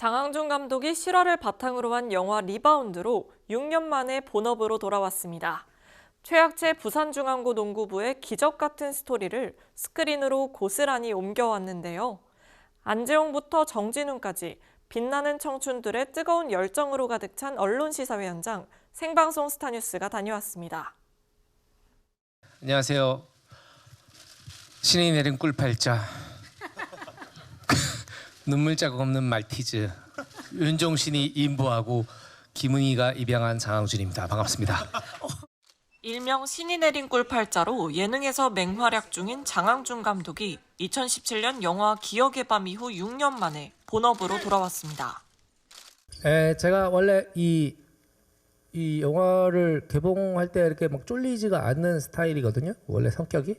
장항준 감독이 실화를 바탕으로 한 영화 리바운드로 6년 만에 본업으로 돌아왔습니다. 최약체 부산중앙고 농구부의 기적 같은 스토리를 스크린으로 고스란히 옮겨왔는데요. 안재홍부터 정진훈까지 빛나는 청춘들의 뜨거운 열정으로 가득 찬 언론 시사회 현장 생방송 스타뉴스가 다녀왔습니다. 안녕하세요. 신이 내린 꿀팔자. 눈물 자국 없는 말티즈. 윤종신이 인보하고 김은희가 입양한 장항준입니다. 반갑습니다. 일명 신이 내린 꿀팔자로 예능에서 맹활약 중인 장항준 감독이 2017년 영화 기억의 밤 이후 6년 만에 본업으로 돌아왔습니다. 에, 제가 원래 이, 이 영화를 개봉할 때 이렇게 막 쫄리지가 않는 스타일이거든요. 원래 성격이.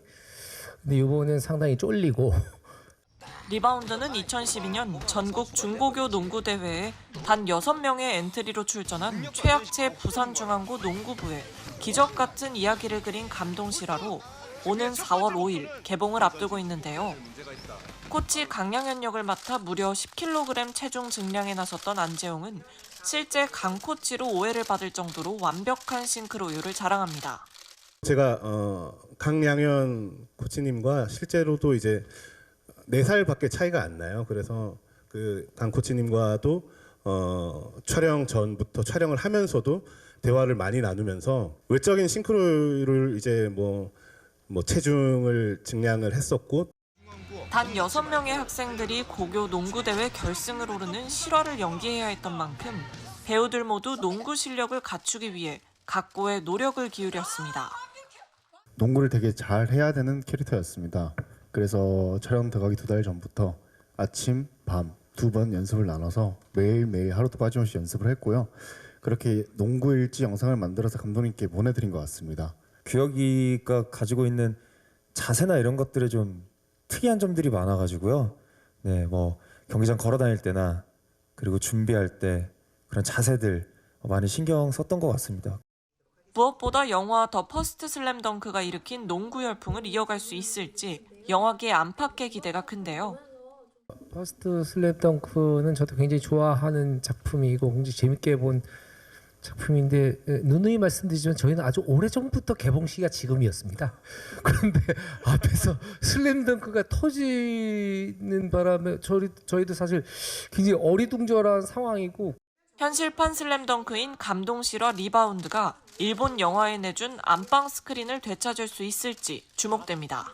근데 이번엔 상당히 쫄리고 리바운드는 2012년 전국 중고교 농구 대회에 단 6명의 엔트리로 출전한 최약체 부산중앙고 농구부의 기적 같은 이야기를 그린 감동 실화로 오는 4월 5일 개봉을 앞두고 있는데요. 코치 강양현 역을 맡아 무려 10kg 체중 증량에 나섰던 안재홍은 실제 강 코치로 오해를 받을 정도로 완벽한 싱크로율을 자랑합니다. 제가 어, 강양현 코치님과 실제로도 이제 네 살밖에 차이가 안 나요. 그래서 그 강 코치님과도 어, 촬영 전부터 촬영을 하면서도 대화를 많이 나누면서 외적인 싱크로율을 이제 뭐, 뭐 체중을 증량을 했었고 단 6명의 학생들이 고교 농구대회 결승을 오르는 실화를 연기해야 했던 만큼 배우들 모두 농구 실력을 갖추기 위해 각고의 노력을 기울였습니다. 농구를 되게 잘 해야 되는 캐릭터였습니다. 그래서 촬영 들어가기 두 달 전부터 아침, 밤 두 번 연습을 나눠서 매일매일 하루도 빠짐없이 연습을 했고요. 그렇게 농구 일지 영상을 만들어서 감독님께 보내드린 것 같습니다. 규혁이가 가지고 있는 자세나 이런 것들에 좀 특이한 점들이 많아가지고요. 네, 뭐 경기장 걸어 다닐 때나 그리고 준비할 때 그런 자세들 많이 신경 썼던 것 같습니다. 무엇보다 영화 더 퍼스트 슬램덩크가 일으킨 농구 열풍을 이어갈 수 있을지 영화계 안팎의 기대가 큰데요. 퍼스트 슬램덩크는 저도 굉장히 좋아하는 작품이고 굉장히 재밌게 본 작품인데 에, 누누이 말씀드리지만 저희는 아주 오래 전부터 개봉 시기가 지금이었습니다. 그런데 앞에서 슬램덩크가 터지는 바람에 저희, 저희도 사실 굉장히 어리둥절한 상황이고 현실판 슬램덩크인 감동 실화 리바운드가 일본 영화에 내준 안방 스크린을 되찾을 수 있을지 주목됩니다.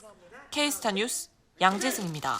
K스타 뉴스 양재승입니다.